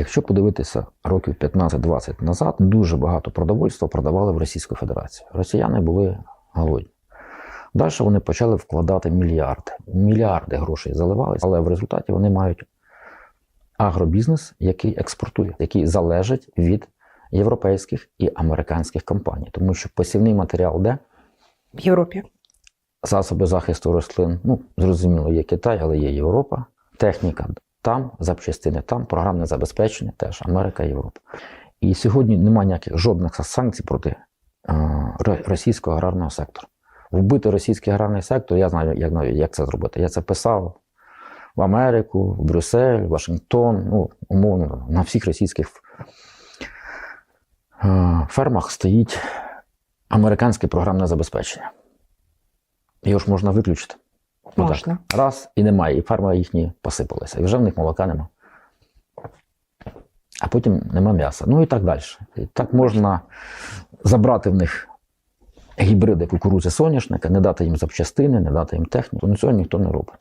Якщо подивитися років 15-20 назад, дуже багато продовольства продавали в Російську Федерацію. Росіяни були голодні. Далі вони почали вкладати мільярди. Мільярди грошей заливалися, але в результаті вони мають агробізнес, який експортує, який залежить від європейських і американських компаній. Тому що посівний матеріал де В Європі. засоби захисту рослин, ну, зрозуміло, є Китай, але є Європа. Техніка там, запчастини там, програмне забезпечення теж Америка, Європа. І сьогодні немає ніяких жодних санкцій проти е, російського аграрного сектору. Вбити російський аграрний сектор, я знаю, як, як це зробити. Я це писав в Америку, в Брюссель, Вашингтон, ну, умовно, на всіх російських е, фермах стоїть американське програмне забезпечення. Його ж можна виключити. Отак. Можна. Раз і немає, і фарма їхні посипалася. І вже в них молока нема. А потім нема м'яса. Ну і так далі. І так можна забрати в них гібриди кукурудзи соняшника, не дати їм запчастини, не дати їм техніку. Ну цього ніхто не робить.